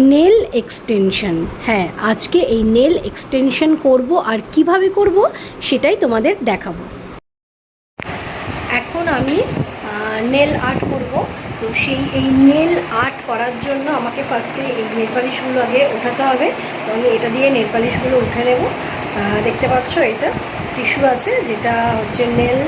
Nail extension. হ্যাঁ আজকে এই নেল এক্সটেনশন করব আর কীভাবে করব সেটাই তোমাদের দেখাবো। এখন আমি নেল আর্ট করব। তো সেই এই নেল আর্ট করার জন্য আমাকে ফার্স্টে এই নেল পালিশগুলো আগে ওঠাতে হবে। তো আমি এটা দিয়ে নেল পালিশগুলো উঠে নেব। দেখতে পাচ্ছ এটা টিস্যু আছে, যেটা হচ্ছে নেল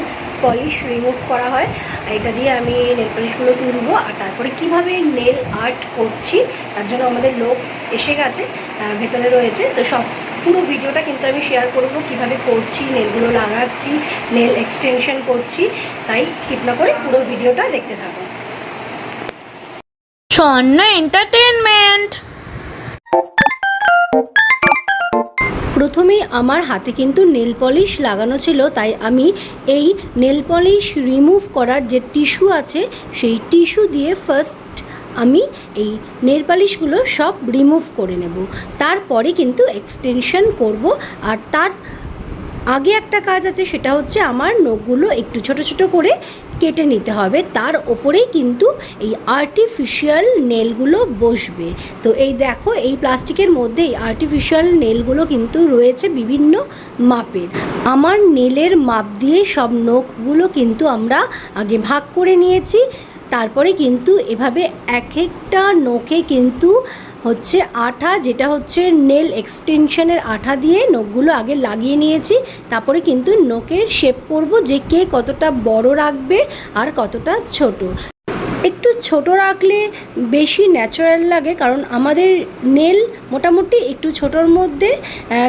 পলিশ রিমুভ করা হয়। এটা দিয়ে আমি নেল পলিশগুলো তুলবো। আর তারপরে কীভাবে নেল আর্ট করছি, তার জন্য আমাদের লোক এসে গেছে ভেতরে রয়েছে। তো সব, পুরো ভিডিওটা কিন্তু আমি শেয়ার করব, কীভাবে করছি নেলগুলো লাগাচ্ছি নেল এক্সটেনশন করছি। তাই স্কিপ না করে পুরো ভিডিওটা দেখতে থাকো। স্বর্ণ এন্টারটেনমেন্ট প্রথমেই আমার হাতে কিন্তু নেল পলিশ লাগানো ছিল, তাই আমি এই নেল পলিশ রিমুভ করার যে টিস্যু আছে, সেই টিস্যু দিয়ে ফার্স্ট আমি এই নেল পালিশগুলো সব রিমুভ করে নেব। তারপরে কিন্তু এক্সটেনশন করব, আর তার আগে একটা কাজ আছে, সেটা হচ্ছে আমার নখগুলো একটু ছোট ছোট করে কেটে নিতে হবে। তার ওপরেই কিন্তু এই আর্টিফিশিয়াল নেলগুলো বসবে। তো এই দেখো, এই প্লাস্টিকের মধ্যে এই আর্টিফিশিয়াল নেলগুলো কিন্তু রয়েছে বিভিন্ন মাপের। আমার নেলের মাপ দিয়ে সব নখগুলো কিন্তু আমরা আগে ভাগ করে নিয়েছি। তারপরে কিন্তু এভাবে এক একটা নখে কিন্তু হচ্ছে আঠা, যেটা হচ্ছে নেল এক্সটেনশনের আঠা দিয়ে নখগুলো আগে লাগিয়ে নিয়েছি। তারপরে কিন্তু নখের শেপ করব যে কে কতটা বড় রাখবে আর কতটা ছোট। ছোট রাখলে বেশি ন্যাচারাল লাগে, কারণ আমাদের নেল মোটামুটি একটু ছোটোর মধ্যে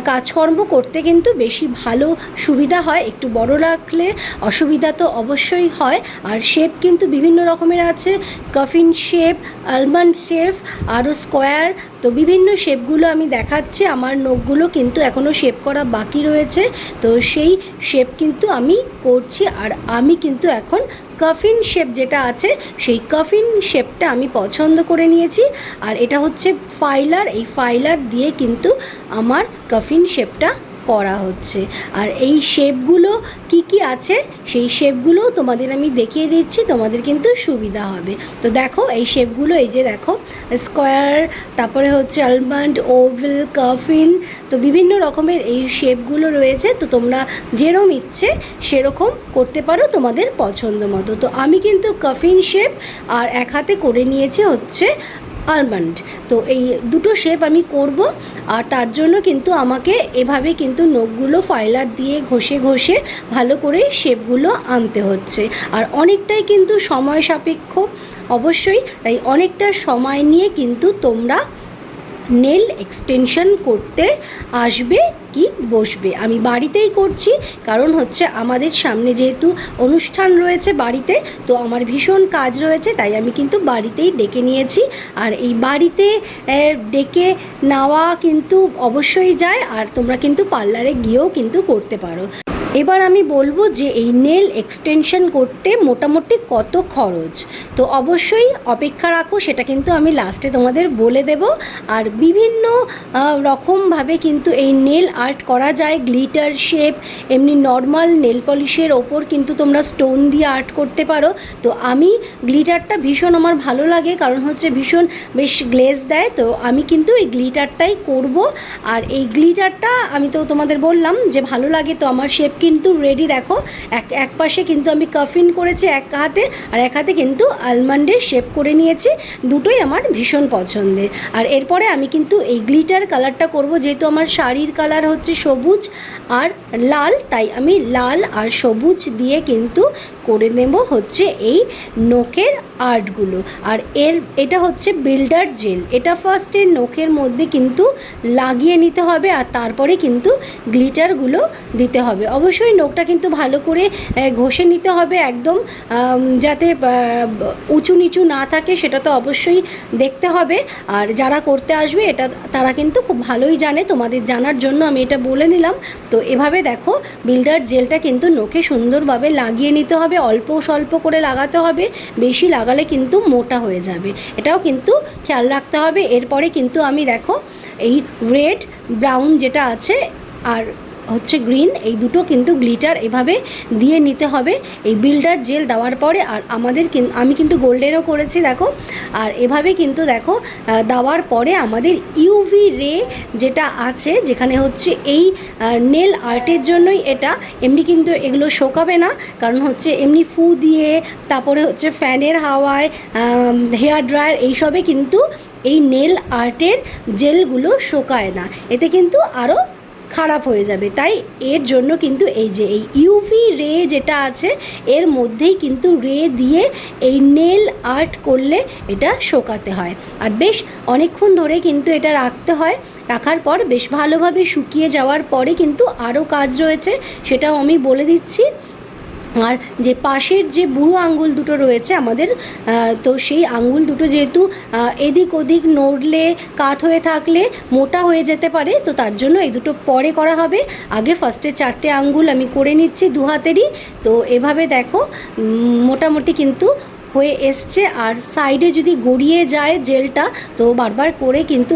কাজকর্ম করতে কিন্তু বেশি ভালো সুবিধা হয়। একটু বড় রাখলে অসুবিধা তো অবশ্যই হয়। আর শেপ কিন্তু বিভিন্ন রকমের আছে কফিন শেপ আলমন্ড শেপ আরও স্কোয়ার তো বিভিন্ন শেপগুলো আমি দেখাচ্ছি, আমার নখগুলো কিন্তু এখনও শেপ করা বাকি রয়েছে। তো সেই শেপ কিন্তু আমি করছি, আর আমি কিন্তু এখন কফিন শেপ যেটা আছে, সেই কফিন শেপটা আমি পছন্দ করে নিয়েছি। আর এটা হচ্ছে ফাইলার, এই ফাইলার দিয়ে কিন্তু আমার কফিন শেপটা করা হচ্ছে। আর এই শেপগুলো কি কি আছে, সেই শেপগুলো তোমাদের আমি দেখিয়ে দিচ্ছি, তোমাদের কিন্তু সুবিধা হবে। তো দেখো, এই শেপগুলো, এই যে দেখো, স্কোয়ার, তারপরে হচ্ছে আলমন্ড, ওভেল, কাফিন, তো বিভিন্ন রকমের এই শেপগুলো রয়েছে। তো তোমরা যেরম ইচ্ছে সেরকম করতে পারো তোমাদের পছন্দ মতো। তো আমি কিন্তু কাফিন শেপ আর এক হাতে করে নিয়েছি হচ্ছে আলমন্ড। তো এই দুটো শেপ আমি করব, আর তার জন্য কিন্তু আমাকে এভাবে কিন্তু নখগুলো ফাইলার দিয়ে ঘষে ঘষে ভালো করে শেপগুলো আনতে হচ্ছে। আর অনেকটাই কিন্তু সময় সাপেক্ষ, অবশ্যই। তাই অনেকটা সময় নিয়ে কিন্তু তোমরা নেল এক্সটেনশন করতে আসবে কি বসবে। আমি বাড়িতেই করছি, কারণ হচ্ছে আমাদের সামনে যেহেতু অনুষ্ঠান রয়েছে বাড়িতে, তো আমার ভীষণ কাজ রয়েছে, তাই আমি কিন্তু বাড়িতেই ডেকে নিয়েছি। আর এই বাড়িতে ডেকে নেওয়া কিন্তু অবশ্যই যায়, আর তোমরা কিন্তু পার্লারে গিয়েও কিন্তু করতে পারো। এবার আমি বলব যে এই নেল এক্সটেনশন করতে মোটামুটি কত খরচ? তো অবশ্যই অপেক্ষা রাখো, সেটা কিন্তু আমি লাস্টে তোমাদের বলে দেব। আর বিভিন্ন রকমভাবে কিন্তু এই নেল আর্ট করা যায় গ্লিটার শেপ এমনি নর্মাল নেল পলিশের ওপর কিন্তু তোমরা স্টোন দিয়ে আর্ট করতে পারো। তো আমি গ্লিটারটা ভীষণ আমার ভালো লাগে, কারণ হচ্ছে ভীষণ বেশ গ্লেজ দেয়। তো আমি কিন্তু এই গ্লিটারটাই করব। আর এই গ্লিটারটা আমি তো তোমাদের বললাম যে ভালো লাগে, তো আমার শেপ কিন্তু রেডি দেখো। এক এক পাশে কিন্তু আমি কাফিন করেছি এক হাতে আর এক হাতে কিন্তু আলমন্ডের শেপ করে নিয়েছি। দুটোই আমার ভীষণ পছন্দের। আর এরপরে আমি কিন্তু এই গ্লিটার কালারটা করব, যেহেতু আমার শাড়ির কালার হচ্ছে সবুজ আর লাল, তাই আমি লাল আর সবুজ দিয়ে কিন্তু করে নেব হচ্ছে এই নখের আর্টগুলো। আর এর, এটা হচ্ছে বিল্ডার জেল এটা ফার্স্টে নখের মধ্যে কিন্তু লাগিয়ে নিতে হবে আর তারপরে কিন্তু গ্লিটারগুলো দিতে হবে। অবশ্যই নখটা কিন্তু ভালো করে ঘষে নিতে হবে একদম যাতে উঁচু নিচু না থাকে সেটা তো অবশ্যই দেখতে হবে। আর যারা করতে আসবে এটা, তারা কিন্তু খুব ভালোই জানে। তোমাদের জানার জন্য আমি এটা বলে নিলাম। তো এভাবে দেখো বিল্ডার জেলটা কিন্তু নখে সুন্দরভাবে লাগিয়ে নিতে হবে। অল্প স্বল্প করে লাগাতে হবে, বেশি লাগালে কিন্তু মোটা হয়ে যাবে। এটাও কিন্তু খেয়াল রাখতে হবে। এরপরে কিন্তু আমি দেখো, এই রেড ব্রাউন যেটা আছে, আর হচ্ছে গ্রিন এই দুটো কিন্তু গ্লিটার এভাবে দিয়ে নিতে হবে। এই বিল্ডার জেল দেওয়ার পরে আর আমাদের আমি কিন্তু গোল্ডেরও করেছি, দেখো। আর এভাবে কিন্তু দেখো দেওয়ার পরে আমাদের ইউভি রে যেটা আছে, যেখানে হচ্ছে এই নেল আর্টের জন্যই এটা, এমনি কিন্তু এগুলো শোকাবে না। কারণ হচ্ছে এমনি ফু দিয়ে, তারপরে হচ্ছে ফ্যানের হাওয়ায় হেয়ার ড্রায়ার এইসবে কিন্তু এই নেল আর্টের জেলগুলো শোকায় না। এতে কিন্তু আরও খারাপ হয়ে যাবে। তাই এর জন্য কিন্তু এই যে, এই ইউভি রে যেটা আছে, এর মধ্যেই কিন্তু রে দিয়ে এই নেল আর্ট করলে এটা শোকাতে হয়। আর বেশ অনেকক্ষণ ধরে কিন্তু এটা রাখতে হয়। রাখার পর বেশ ভালোভাবে শুকিয়ে যাওয়ার পরে কিন্তু আরও কাজ রয়েছে। সেটাও আমি বলে দিচ্ছি। আর যে পাশের যে বুড়ো আঙ্গুল দুটো রয়েছে আমাদের তো সেই আঙ্গুল দুটো যেহেতু এদিক ওদিক নড়লে, কাত হয়ে থাকলে মোটা হয়ে যেতে পারে, তো তার জন্য এই দুটো পরে করা হবে। আগে ফার্স্টে চারটে আঙ্গুল আমি করে নিচ্ছি দু হাতেরই, তো এভাবে দেখো মোটামুটি কিন্তু হয়ে এসছে। আর সাইডে যদি গড়িয়ে যায় জেলটা, তো বারবার করে কিন্তু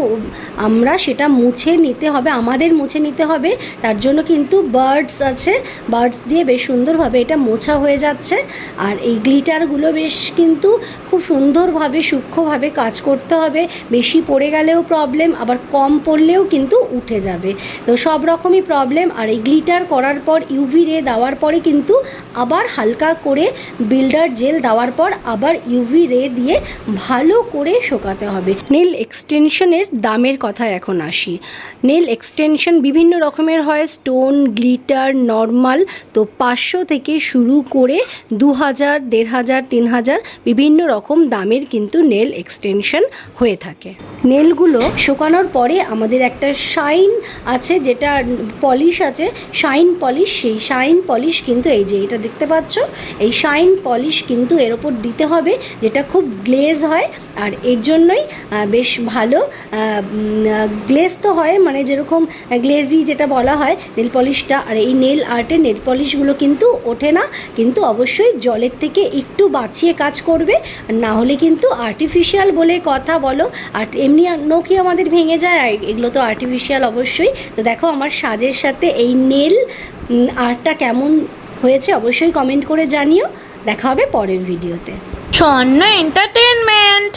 আমরা সেটা মুছে নিতে হবে, আমাদের মুছে নিতে হবে। তার জন্য কিন্তু বার্ডস আছে। বার্ডস দিয়ে বেশ সুন্দরভাবে এটা মোছা হয়ে যাচ্ছে। আর এই গ্লিটারগুলো বেশ কিন্তু খুব সুন্দরভাবে, সূক্ষ্মভাবে কাজ করতে হবে। বেশি পড়ে গেলেও প্রবলেম আবার কম পড়লেও কিন্তু উঠে যাবে। তো সব রকমই প্রবলেম আর এই গ্লিটার করার পর ইউভি রে দেওয়ার পরে কিন্তু আবার হালকা করে বিল্ডার জেল দেওয়ার পর আবার ইউভি রে দিয়ে ভালো করে শোকাতে হবে। নেল এক্সটেনশনের দামের কথা এখন আসি। নেল এক্সটেনশন বিভিন্ন রকমের হয় স্টোন গ্লিটার নর্মাল তো পাঁচশো থেকে শুরু করে দু হাজার দেড় হাজার তিন হাজার বিভিন্ন রকম দামের কিন্তু নেল এক্সটেনশন হয়ে থাকে। নেলগুলো শুকানোর পরে আমাদের একটা শাইন আছে, যেটা পলিশ আছে। শাইন পলিশ সেই শাইন পলিশ কিন্তু এই যে এটা দেখতে পাচ্ছ? এই শাইন পলিশ কিন্তু এর ওপর দিতে হবে, যেটা খুব গ্লেজ হয়, আর এর জন্যই বেশ ভালো গ্লেজ তো হয় মানে যেরকম গ্লেজি যেটা বলা হয় নেল পলিশটা আর এই নেল আর্টের নেল পলিশগুলো কিন্তু ওঠে না, কিন্তু অবশ্যই জলের থেকে একটু বাঁচিয়ে কাজ করবে না হলে কিন্তু আর্টিফিশিয়াল বলে কথা বলো, আর এমনি নখি আমাদের ভেঙে যায়, আর এগুলো তো আর্টিফিশিয়াল অবশ্যই, তো দেখো আমার সাজের সাথে এই নেল আর্টটা কেমন হয়েছে, অবশ্যই কমেন্ট করে জানিও। দেখা হবে পরের ভিডিওতে। স্বর্ণ এন্টারটেনমেন্ট